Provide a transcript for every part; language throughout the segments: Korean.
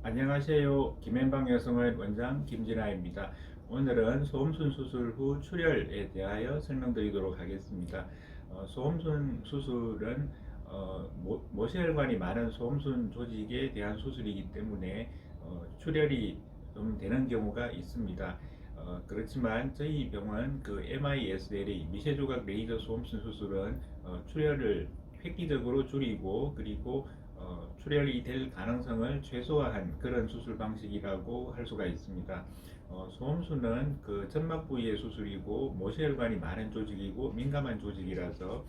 안녕하세요. 김현방 여성의 원장 김진아입니다. 오늘은 소음순 수술 후 출혈에 대하여 설명드리도록 하겠습니다. 어, 소음순 수술은 어, 모, 모세혈관이 많은 소음순 조직에 대한 수술이기 때문에 어, 출혈이 좀 되는 경우가 있습니다. 어, 그렇지만 저희 병원 그 MISLA 미세조각 레이저 소음순 수술은 어, 출혈을 획기적으로 줄이고 그리고 어, 출혈이 될 가능성을 최소화한 그런 수술 방식이라고 할 수가 있습니다. 어, 소음수는 그 점막 부위의 수술이고 모세혈관이 많은 조직이고 민감한 조직이라서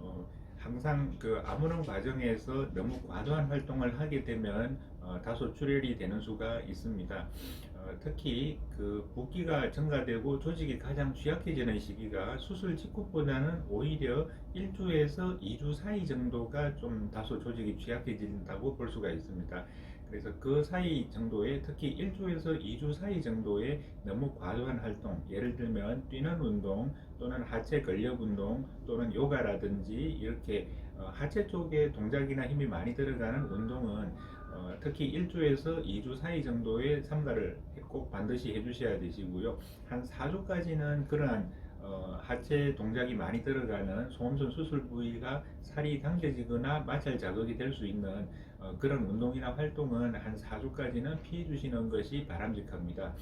어, 항상 그 아무런 과정에서 너무 과도한 활동을 하게 되면 어, 다소 출혈이 되는 수가 있습니다. 어, 특히 그 붓기가 증가되고 조직이 가장 취약해지는 시기가 수술 직후보다는 오히려 1주에서 2주 사이 정도가 좀 다소 조직이 취약해진다고 볼 수가 있습니다. 그래서 그 사이 정도에 특히 1주에서 2주 사이 정도에 너무 과도한 활동, 예를 들면 뛰는 운동 또는 하체 근력 운동 또는 요가라든지 이렇게 어, 하체 쪽에 동작이나 힘이 많이 들어가는 운동은 어, 특히 1주에서 2주 사이 정도의 삼가를 꼭 반드시 해주셔야 되시고요. 한 4주까지는 그러한 어, 하체 동작이 많이 들어가는 소음선 수술 부위가 살이 당겨지거나 마찰 자극이 될 수 있는 어, 그런 운동이나 활동은 한 4주까지는 피해 주시는 것이 바람직합니다.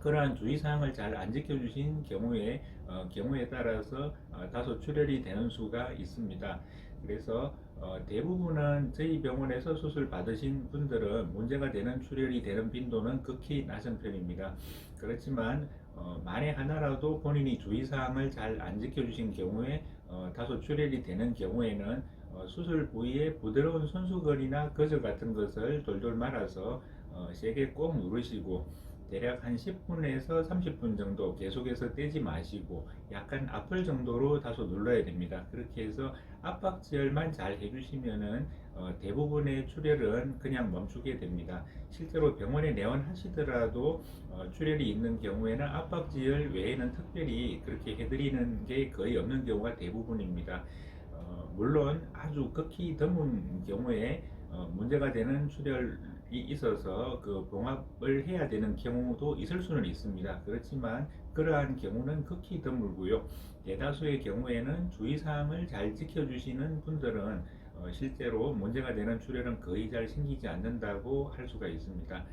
그러한 주의사항을 잘 안 지켜주신 경우에 어, 경우에 따라서 어, 다소 출혈이 되는 수가 있습니다. 그래서 어, 대부분은 저희 병원에서 수술 받으신 분들은 문제가 되는 출혈이 되는 빈도는 극히 낮은 편입니다. 그렇지만 어, 만에 하나라도 본인이 주의사항을 잘 안 지켜주신 경우에 어, 다소 출혈이 되는 경우에는 어, 수술 부위에 부드러운 손수건이나 거즈 같은 것을 돌돌 말아서 어, 세게 꼭 누르시고 대략 한 10분에서 30분 정도 계속해서 떼지 마시고 약간 아플 정도로 다소 눌러야 됩니다. 그렇게 해서 압박 지혈만 잘 해주시면은 어, 대부분의 출혈은 그냥 멈추게 됩니다. 실제로 병원에 내원하시더라도 어, 출혈이 있는 경우에는 압박 지혈 외에는 특별히 그렇게 해드리는 게 거의 없는 경우가 대부분입니다. 어, 물론 아주 극히 드문 경우에 어, 문제가 되는 출혈이 있어서 그 봉합을 해야 되는 경우도 있을 수는 있습니다. 그렇지만 그러한 경우는 극히 드물고요. 대다수의 경우에는 주의사항을 잘 지켜주시는 분들은 어, 실제로 문제가 되는 출혈은 거의 잘 생기지 않는다고 할 수가 있습니다.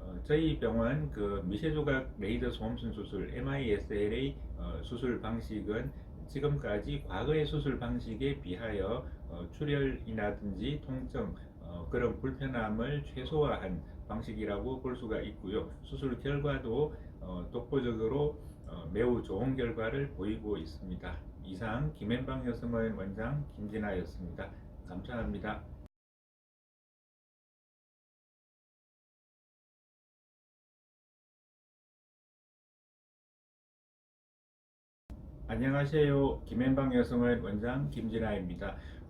어, 저희 병원 그 미세조각 레이저 소음순 수술 MISLA 어, 수술 방식은 지금까지 과거의 수술 방식에 비하여 어, 출혈이라든지 통증 어, 그런 불편함을 최소화한 방식이라고 볼 수가 있고요. 수술 결과도 어, 독보적으로 어, 매우 좋은 결과를 보이고 있습니다. 이상 김현방 여성의 원장 김진아였습니다. 감사합니다.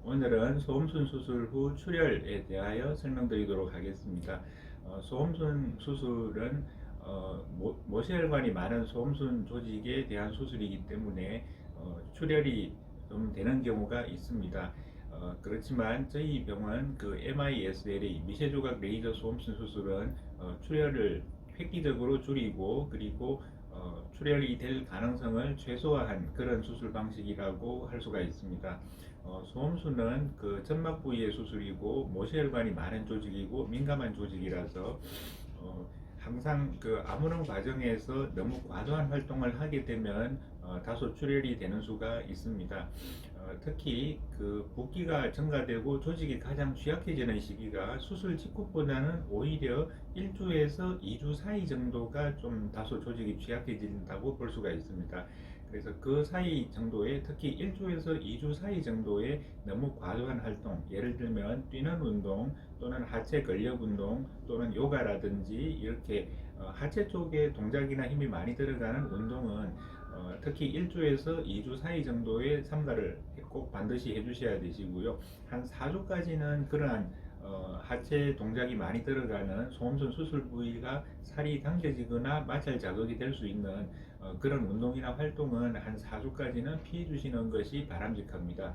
오늘은 소음순 수술 후 출혈에 대하여 설명드리도록 하겠습니다. 어, 소음순 수술은 어, 모, 모세혈관이 많은 소음순 조직에 대한 수술이기 때문에 어, 출혈이 좀 되는 경우가 있습니다. 어, 그렇지만 저희 병원 그 MISLA 미세조각 레이저 소음순 수술은 어, 출혈을 획기적으로 줄이고 그리고 어, 출혈이 될 가능성을 최소화한 그런 수술 방식이라고 할 수가 있습니다. 어, 소음수는 그 점막 부위의 수술이고 모세혈관이 많은 조직이고 민감한 조직이라서 어, 항상 그 아무런 과정에서 너무 과도한 활동을 하게 되면 어, 다소 출혈이 되는 수가 있습니다. 어, 특히 그 붓기가 증가되고 조직이 가장 취약해지는 시기가 수술 직후보다는 오히려 1주에서 2주 사이 정도가 좀 다소 조직이 취약해진다고 볼 수가 있습니다. 그래서 그 사이 정도에 특히 1주에서 2주 사이 정도에 너무 과도한 활동, 예를 들면 뛰는 운동 또는 하체 근력 운동 또는 요가라든지 이렇게 어, 하체 쪽에 동작이나 힘이 많이 들어가는 운동은 어, 특히 1주에서 2주 사이 정도의 삼가를 꼭 반드시 해주셔야 되시고요. 한 4주까지는 그러한 어, 하체 동작이 많이 들어가는 소음선 수술 부위가 살이 당겨지거나 마찰 자극이 될 수 있는 어, 그런 운동이나 활동은 한 4주까지는 피해 주시는 것이 바람직합니다.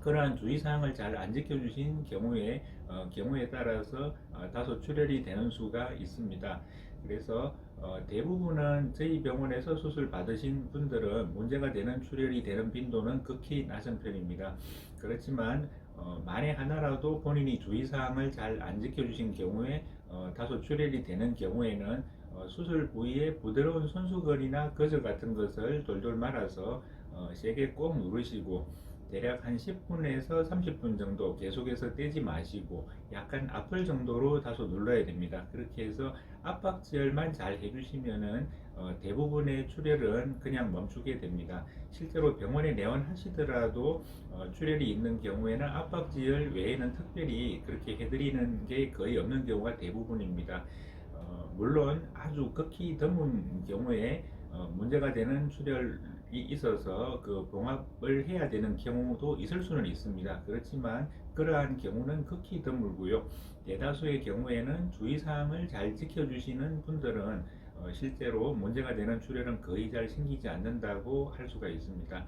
그러한 주의사항을 잘 안 지켜주신 경우에 어, 경우에 따라서 어, 다소 출혈이 되는 수가 있습니다. 그래서 어, 대부분은 저희 병원에서 수술 받으신 분들은 문제가 되는 출혈이 되는 빈도는 극히 낮은 편입니다. 그렇지만 어, 만에 하나라도 본인이 주의사항을 잘 안 지켜주신 경우에 어, 다소 출혈이 되는 경우에는 어, 수술 부위에 부드러운 손수건이나 거즈 같은 것을 돌돌 말아서 어, 세게 꼭 누르시고 대략 한 10분에서 30분 정도 계속해서 떼지 마시고 약간 아플 정도로 다소 눌러야 됩니다. 그렇게 해서 압박지혈만 잘 해주시면은 어, 대부분의 출혈은 그냥 멈추게 됩니다. 실제로 병원에 내원하시더라도 어, 출혈이 있는 경우에는 압박지혈 외에는 특별히 그렇게 해드리는 게 거의 없는 경우가 대부분입니다. 어, 물론 아주 극히 드문 경우에 어, 문제가 되는 출혈이 있어서 그 봉합을 해야 되는 경우도 있을 수는 있습니다. 그렇지만 그러한 경우는 극히 드물고요. 대다수의 경우에는 주의사항을 잘 지켜주시는 분들은 어, 실제로 문제가 되는 출혈은 거의 잘 생기지 않는다고 할 수가 있습니다.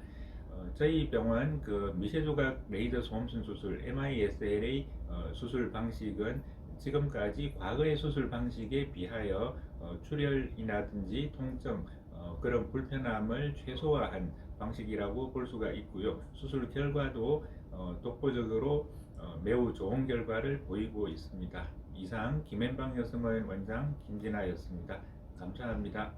어, 저희 병원 그 미세조각 레이저 소음순 수술 MISLA 어, 수술 방식은 지금까지 과거의 수술 방식에 비하여 어, 출혈이라든지 통증 어, 그런 불편함을 최소화한 방식이라고 볼 수가 있고요. 수술 결과도 어, 독보적으로 어, 매우 좋은 결과를 보이고 있습니다. 이상 김앤방 여성원 원장 김진아였습니다. 감사합니다.